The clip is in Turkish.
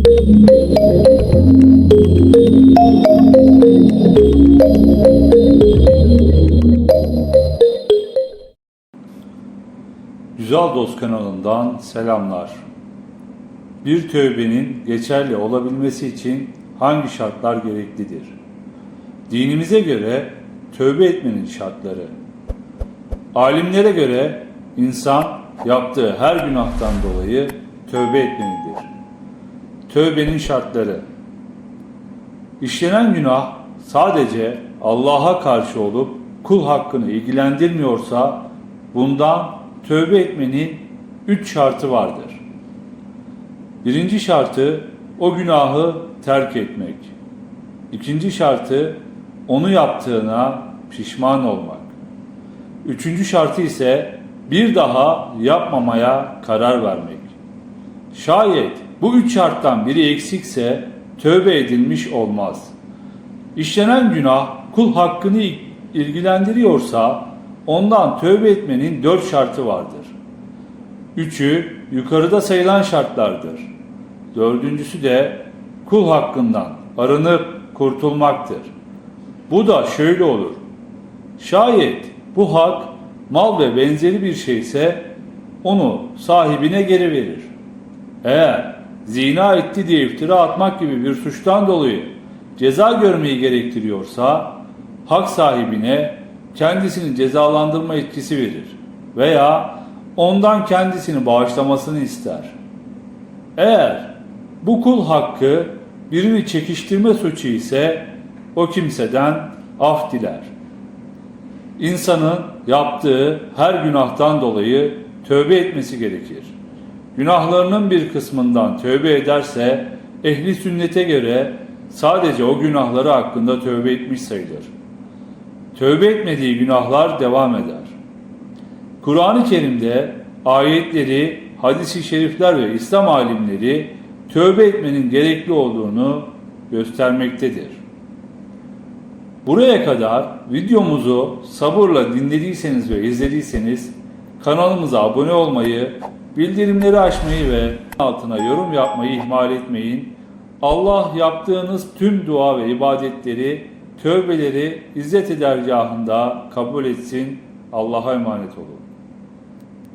Güzel Dost kanalından selamlar. Bir tövbenin geçerli olabilmesi için hangi şartlar gereklidir? Dinimize göre tövbe etmenin şartları. Alimlere göre insan yaptığı her günahtan dolayı tövbe etmelidir. Tövbenin şartları. İşlenen günah sadece Allah'a karşı olup kul hakkını ilgilendirmiyorsa bundan tövbe etmenin üç şartı vardır. Birinci şartı o günahı terk etmek. İkinci şartı onu yaptığına pişman olmak. Üçüncü şartı ise bir daha yapmamaya karar vermek. Şayet bu üç şarttan biri eksikse tövbe edilmiş olmaz. İşlenen günah kul hakkını ilgilendiriyorsa ondan tövbe etmenin dört şartı vardır. Üçü yukarıda sayılan şartlardır. Dördüncüsü de kul hakkından arınıp kurtulmaktır. Bu da şöyle olur. Şayet bu hak mal ve benzeri bir şeyse onu sahibine geri verir. Eğer zina etti diye iftira atmak gibi bir suçtan dolayı ceza görmeyi gerektiriyorsa hak sahibine kendisini cezalandırma etkisi verir veya ondan kendisini bağışlamasını ister. Eğer bu kul hakkı birini çekiştirme suçu ise o kimseden af diler. İnsanın yaptığı her günahtan dolayı tövbe etmesi gerekir. Günahlarının bir kısmından tövbe ederse ehli sünnete göre sadece o günahları hakkında tövbe etmiş sayılır. Tövbe etmediği günahlar devam eder. Kur'an-ı Kerim'de ayetleri, hadisi şerifler ve İslam alimleri tövbe etmenin gerekli olduğunu göstermektedir. Buraya kadar videomuzu sabırla dinlediyseniz ve izlediyseniz kanalımıza abone olmayı, bildirimleri açmayı ve altına yorum yapmayı ihmal etmeyin. Allah yaptığınız tüm dua ve ibadetleri, tövbeleri İzzet-i Dergahında kabul etsin. Allah'a emanet olun.